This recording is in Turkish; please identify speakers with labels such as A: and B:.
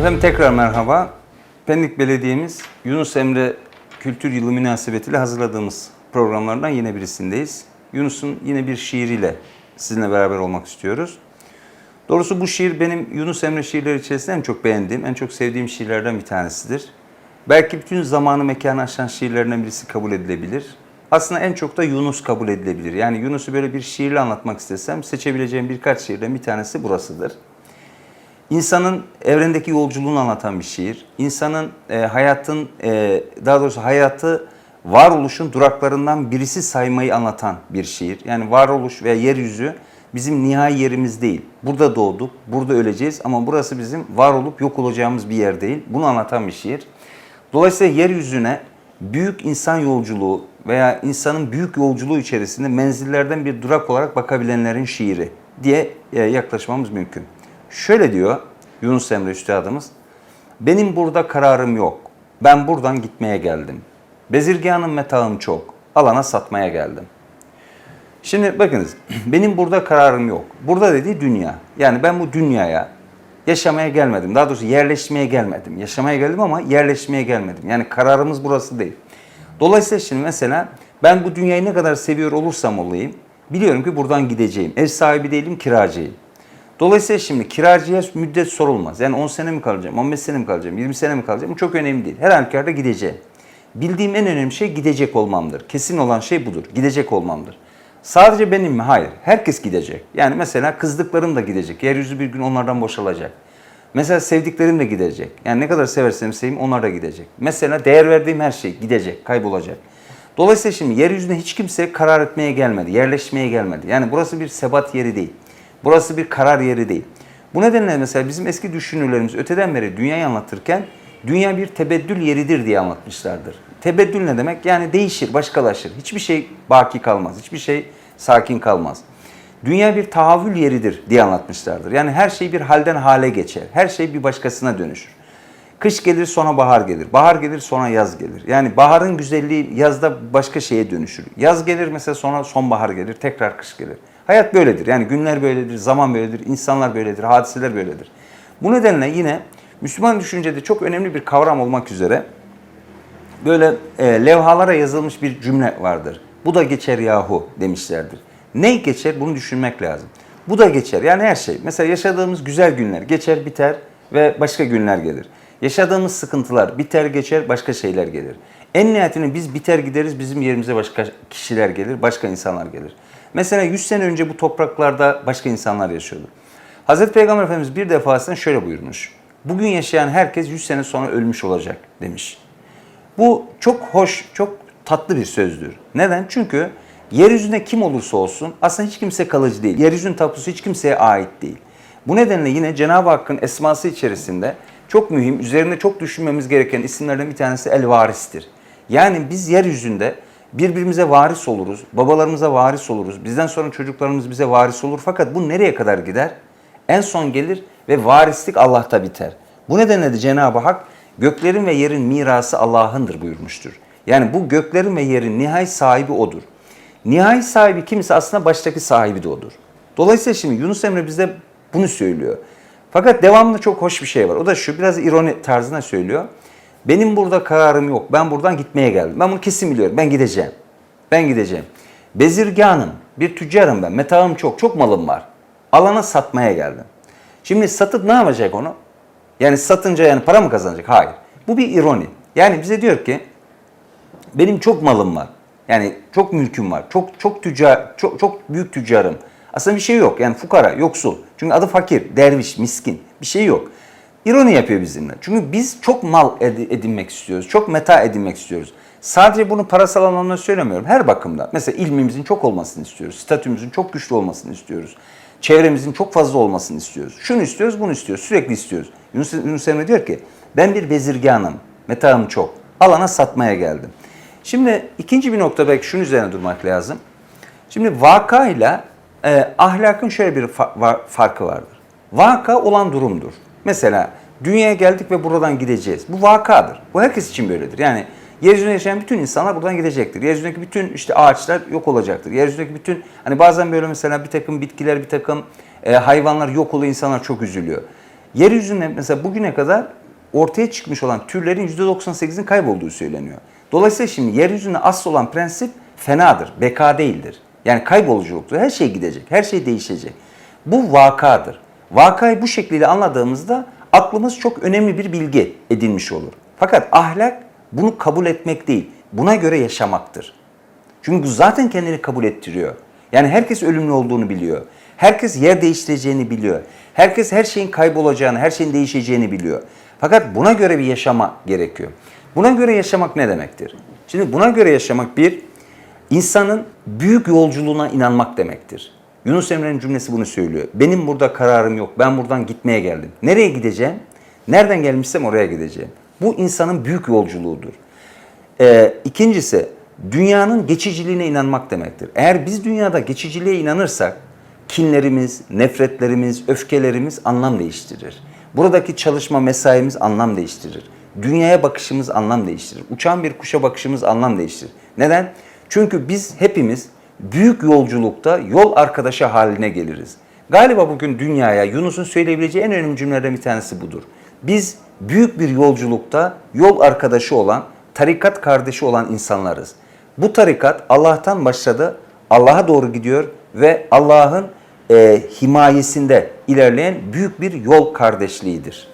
A: Efendim tekrar merhaba. Pendik Belediye'miz Yunus Emre Kültür Yılı münasebetiyle hazırladığımız programlardan yine birisindeyiz. Yunus'un yine bir şiiriyle sizinle beraber olmak istiyoruz. Doğrusu bu şiir benim Yunus Emre şiirleri içerisinde en çok beğendiğim, en çok sevdiğim şiirlerden bir tanesidir. Belki bütün zamanı mekanı aşan şiirlerinden birisi kabul edilebilir. Aslında en çok da Yunus kabul edilebilir. Yani Yunus'u böyle bir şiirle anlatmak istesem seçebileceğim birkaç şiirden bir tanesi burasıdır. İnsanın evrendeki yolculuğunu anlatan bir şiir. İnsanın e, hayatın, e, daha doğrusu hayatı varoluşun duraklarından birisi saymayı anlatan bir şiir. Yani varoluş veya yeryüzü bizim nihai yerimiz değil. Burada doğduk, burada öleceğiz ama burası bizim var olup yok olacağımız bir yer değil. Bunu anlatan bir şiir. Dolayısıyla yeryüzüne büyük insan yolculuğu veya insanın büyük yolculuğu içerisinde menzillerden bir durak olarak bakabilenlerin şiiri diye e, yaklaşmamız mümkün. Şöyle diyor Yunus Emre Üstadımız, benim burada kararım yok, ben buradan gitmeye geldim. Bezirganım metağım çok, alana satmaya geldim. Şimdi bakınız, benim burada kararım yok. Burada dediği dünya. Yani ben bu dünyaya yaşamaya gelmedim. Daha doğrusu yerleşmeye gelmedim. Yaşamaya geldim ama yerleşmeye gelmedim. Yani kararımız burası değil. Dolayısıyla şimdi mesela ben bu dünyayı ne kadar seviyor olursam olayım, biliyorum ki buradan gideceğim. Ev sahibi değilim, kiracıyım. Dolayısıyla şimdi kiracıya müddet sorulmaz. Yani 10 sene mi kalacağım, 15 sene mi kalacağım, 20 sene mi kalacağım? Bu çok önemli değil. Her halükarda gideceğim. Bildiğim en önemli şey gidecek olmamdır. Kesin olan şey budur. Gidecek olmamdır. Sadece benim mi? Hayır. Herkes gidecek. Yani mesela kızdıklarım da gidecek. Yeryüzü bir gün onlardan boşalacak. Mesela sevdiklerim de gidecek. Yani ne kadar seversem seveyim onlar da gidecek. Mesela değer verdiğim her şey gidecek, kaybolacak. Dolayısıyla şimdi yeryüzüne hiç kimse karar etmeye gelmedi, yerleşmeye gelmedi. Yani burası bir sebat yeri değil. Burası bir karar yeri değil. Bu nedenle mesela bizim eski düşünürlerimiz öteden beri dünyayı anlatırken dünya bir tebeddül yeridir diye anlatmışlardır. Tebeddül ne demek? Yani değişir, başkalaşır. Hiçbir şey baki kalmaz, hiçbir şey sakin kalmaz. Dünya bir tahavül yeridir diye anlatmışlardır. Yani her şey bir halden hale geçer. Her şey bir başkasına dönüşür. Kış gelir sonra bahar gelir. Bahar gelir sonra yaz gelir. Yani baharın güzelliği yazda başka şeye dönüşür. Yaz gelir mesela sonra sonbahar gelir, tekrar kış gelir. Hayat böyledir. Yani günler böyledir, zaman böyledir, insanlar böyledir, hadiseler böyledir. Bu nedenle yine Müslüman düşüncede çok önemli bir kavram olmak üzere böyle e, levhalara yazılmış bir cümle vardır. Bu da geçer yahu demişlerdir. Ne geçer bunu düşünmek lazım. Bu da geçer yani her şey. Mesela yaşadığımız güzel günler geçer biter ve başka günler gelir. Yaşadığımız sıkıntılar biter geçer başka şeyler gelir. En nihayetinde biz biter gideriz bizim yerimize başka kişiler gelir, başka insanlar gelir. Mesela 100 sene önce bu topraklarda başka insanlar yaşıyordu. Hazreti Peygamber Efendimiz bir defasında şöyle buyurmuş. Bugün yaşayan herkes 100 sene sonra ölmüş olacak demiş. Bu çok hoş, çok tatlı bir sözdür. Neden? Çünkü yeryüzünde kim olursa olsun aslında hiç kimse kalıcı değil. Yeryüzünün tapusu hiç kimseye ait değil. Bu nedenle yine Cenab-ı Hakk'ın esması içerisinde çok mühim, üzerinde çok düşünmemiz gereken isimlerden bir tanesi El Varis'tir. Yani biz yeryüzünde birbirimize varis oluruz, babalarımıza varis oluruz, bizden sonra çocuklarımız bize varis olur. Fakat bu nereye kadar gider? En son gelir ve varislik Allah'ta biter. Bu nedenle de Cenab-ı Hak göklerin ve yerin mirası Allah'ındır buyurmuştur. Yani bu göklerin ve yerin nihai sahibi O'dur. Nihai sahibi kimse aslında baştaki sahibi de O'dur. Dolayısıyla şimdi Yunus Emre bize bunu söylüyor. Fakat devamlı çok hoş bir şey var. O da şu biraz ironi tarzına söylüyor. Benim burada kararım yok. Ben buradan gitmeye geldim. Ben bunu kesin biliyorum. Ben gideceğim. Ben gideceğim. Bezirganım. Bir tüccarım ben. Metağım çok. Çok malım var. Alana satmaya geldim. Şimdi satıp ne yapacak onu? Yani satınca yani para mı kazanacak? Hayır. Bu bir ironi. Yani bize diyor ki benim çok malım var. Yani çok mülküm var. Çok çok tüccar, çok çok büyük tüccarım. Aslında bir şey yok. Yani fukara, yoksul. Çünkü adı fakir, derviş, miskin. Bir şey yok. İroni yapıyor bizimle. Çünkü biz çok mal edinmek istiyoruz. Çok meta edinmek istiyoruz. Sadece bunu parasal anlamda söylemiyorum. Her bakımda. Mesela ilmimizin çok olmasını istiyoruz. Statümüzün çok güçlü olmasını istiyoruz. Çevremizin çok fazla olmasını istiyoruz. Şunu istiyoruz, bunu istiyoruz. Sürekli istiyoruz. Yunus, Yunus Emre diyor ki ben bir bezirganım. Metaım çok. Alana satmaya geldim. Şimdi ikinci bir nokta belki şunun üzerine durmak lazım. Şimdi vakayla e, ahlakın şöyle bir fa- var- farkı vardır. Vaka olan durumdur. Mesela dünyaya geldik ve buradan gideceğiz. Bu vakadır. Bu herkes için böyledir. Yani yeryüzünde yaşayan bütün insanlar buradan gidecektir. Yeryüzündeki bütün işte ağaçlar yok olacaktır. Yeryüzündeki bütün hani bazen böyle mesela bir takım bitkiler, bir takım e, hayvanlar yok oluyor, insanlar çok üzülüyor. Yeryüzünde mesela bugüne kadar ortaya çıkmış olan türlerin %98'in kaybolduğu söyleniyor. Dolayısıyla şimdi yeryüzünde asıl olan prensip fenadır, beka değildir. Yani kayboluculuktur. Her şey gidecek, her şey değişecek. Bu vakadır. Vakayı bu şekliyle anladığımızda aklımız çok önemli bir bilgi edinmiş olur. Fakat ahlak bunu kabul etmek değil, buna göre yaşamaktır. Çünkü bu zaten kendini kabul ettiriyor. Yani herkes ölümlü olduğunu biliyor. Herkes yer değiştireceğini biliyor. Herkes her şeyin kaybolacağını, her şeyin değişeceğini biliyor. Fakat buna göre bir yaşama gerekiyor. Buna göre yaşamak ne demektir? Şimdi buna göre yaşamak bir, insanın büyük yolculuğuna inanmak demektir. Yunus Emre'nin cümlesi bunu söylüyor. Benim burada kararım yok. Ben buradan gitmeye geldim. Nereye gideceğim? Nereden gelmişsem oraya gideceğim. Bu insanın büyük yolculuğudur. Ee, ikincisi dünyanın geçiciliğine inanmak demektir. Eğer biz dünyada geçiciliğe inanırsak kinlerimiz, nefretlerimiz, öfkelerimiz anlam değiştirir. Buradaki çalışma mesaimiz anlam değiştirir. Dünyaya bakışımız anlam değiştirir. Uçan bir kuşa bakışımız anlam değiştirir. Neden? Çünkü biz hepimiz büyük yolculukta yol arkadaşı haline geliriz. Galiba bugün dünyaya Yunus'un söyleyebileceği en önemli cümlelerden bir tanesi budur. Biz büyük bir yolculukta yol arkadaşı olan, tarikat kardeşi olan insanlarız. Bu tarikat Allah'tan başladı, Allah'a doğru gidiyor ve Allah'ın e, himayesinde ilerleyen büyük bir yol kardeşliğidir.